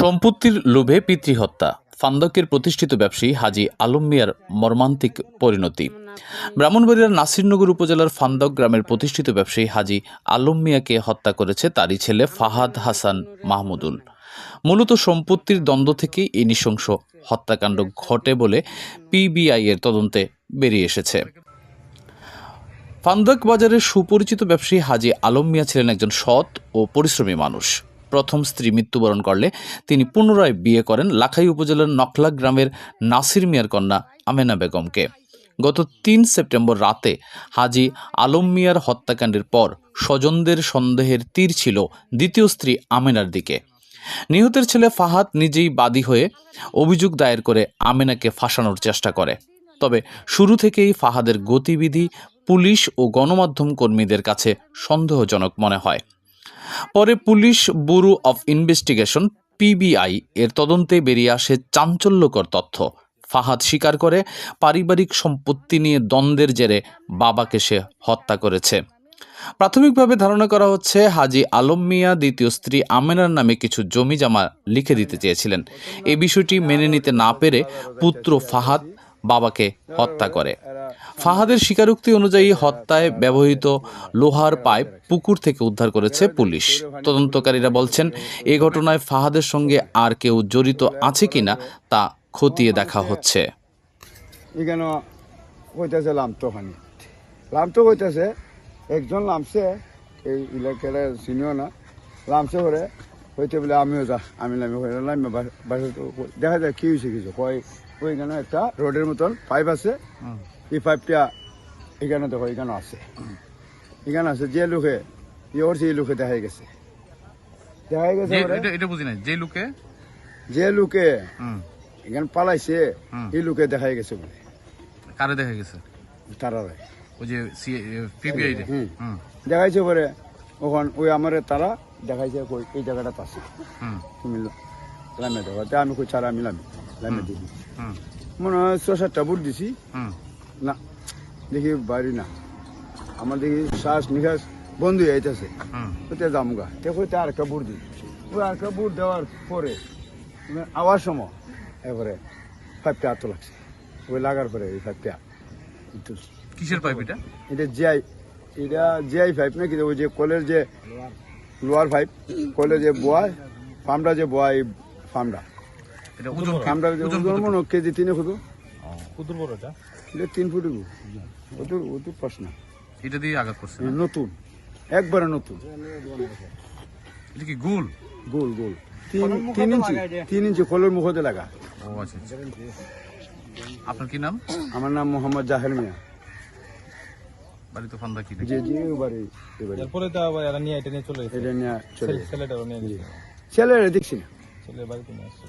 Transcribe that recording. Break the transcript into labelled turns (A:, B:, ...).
A: সম্পত্তির লোভে পিতৃহত্যা, ফান্দকের প্রতিষ্ঠিত ব্যবসায়ী হাজি আলম মিয়ার মর্মান্তিক পরিণতি। ব্রাহ্মণবাড়িয়ার নাসিরনগর উপজেলার ফান্দক গ্রামের প্রতিষ্ঠিত ব্যবসায়ী হাজি আলম মিয়াকে হত্যা করেছে তারই ছেলে ফাহাদ হাসান মাহমুদুল। মূলত সম্পত্তির দ্বন্দ্ব থেকেই এই নৃশংস হত্যাকাণ্ড ঘটে বলে পিবিআই এর তদন্তে বেরিয়ে এসেছে। ফান্দক বাজারের সুপরিচিত ব্যবসায়ী হাজি আলম মিয়া ছিলেন একজন সৎ ও পরিশ্রমী মানুষ। প্রথম স্ত্রী মৃত্যুবরণ করলে তিনি পুনরায় বিয়ে করেন লাখাই উপজেলার নকলা গ্রামের নাসির মিয়ার কন্যা আমেনা বেগমকে। গত তিন সেপ্টেম্বর রাতে হাজি আলম মিয়ার হত্যাকাণ্ডের পর স্বজনদের সন্দেহের তীর ছিল দ্বিতীয় স্ত্রী আমেনার দিকে। নিহতের ছেলে ফাহাদ নিজেই বাদী হয়ে অভিযোগ দায়ের করে আমেনাকে ফাঁসানোর চেষ্টা করে। তবে শুরু থেকেই ফাহাদের গতিবিধি পুলিশ ও গণমাধ্যম কর্মীদের কাছে সন্দেহজনক মনে হয়। পরে police bureau of investigation, PBI, এর তদন্তে বেরিয়ে আসে চাঞ্চল্যকর তথ্য। ফাহাদ স্বীকার করে, পারিবারিক সম্পত্তি নিয়ে দ্বন্দ্বের জেরে বাবাকে সে হত্যা করেছে। প্রাথমিকভাবে ধারণা করা হচ্ছে, হাজি আলম মিয়া দ্বিতীয় স্ত্রী আমেনার নামে কিছু জমি জামা লিখে দিতে চেয়েছিলেন। এই বিষয়টি মেনে নিতে না পেরে পুত্র ফাহাদ বাবাকে হত্যা করে। ফাহাদের স্বীকারোক্তি অনুযায়ী হত্যায় ব্যবহৃত লোহার পাইপ পুকুর থেকে উদ্ধার করেছে পুলিশ। তদন্তকারীরা বলছেন এ ঘটনায় ফাহাদের সঙ্গে আর কেউ জড়িত আছে কিনা তা খতিয়ে দেখা হচ্ছে।
B: এখানে লামটো কইতেছে একজন লামছে এই এলাকার চিনিও না লামছে করে হইতে বলে আমিও যা আমি নামি হয়ে নামি বাসা দেখা যায় কি হয়েছে কিছু? কয় ওইখানে একটা রোডের মতন পাইপ আছে এই পাইপটা এখানে দেখো এখানে আছে। এখানে আছে যে লোকে ইয়ে করছে এই লোকে দেখা গেছে। দেখা গেছে
A: এটা বুঝি নাই। যে লোকে?
B: যে লোকে এখানে পালাইছে এই লোকে দেখা গেছে বলে।
A: কারে দেখা গেছে?
B: তারা
A: ওই যে পিবিআই
B: দেখাইছে পরে ওখান ওই আমার তারা দেখাইছে কই এই জায়গাটা আছে। তুমি লামে দেবো আমি কই ছাড়া আমি লামি লামে দিই মনে হয় ছ সাতটা বুট দিছি। না দেখি বাড়ি না। আমার দেখি শ্বাস নিঃশ্বাস বন্ধ হয়ে যাইতেছে। ওতে জামুগা কই আর একটা বুট দিই। ওই আর একটা বুট দেওয়ার পরে মানে আওয়ার সময় এবারে ফাইভটা আত লাগছে। ওই লাগার পরে ফাইভটা তুলছি
A: কিসের পাইপ এটা?
B: এটা জিআই এটা জিআই পাইপ নাকি? ওই যে কলের যে লোয়ার পাইপ কলের যে বোয়ায় ফার্মটা যে বোয়া এই ফার্মটা। ফার্মটা ওজন মনে কেজি তিনে খুদু
A: কুদুর বড় এটা
B: এটা? তিন ফুট ওদের ওদের প্রশ্ন।
A: এটা দিয়ে আঘাত করছে
B: নতুন। একবারে নতুন।
A: এটা কি গোল?
B: গোল গোল। তিন ইঞ্চি তিন ইঞ্চি কলের মুখতে লাগা।
A: ও আচ্ছা আচ্ছা। আপনার কি নাম?
B: আমার নাম মোহাম্মদ জাহের মিয়া।
A: বাড়ি তো ফান্দা কি
C: এরপরে তো আবার এরা নিয়ে এটা নিয়ে চলে গেছে।
B: এটা নিয়ে চলে।
C: নিয়ে গেছে।
B: ছেলেরা দেখছি না।
C: ছেলে বাড়িতে নিয়ে আসছে।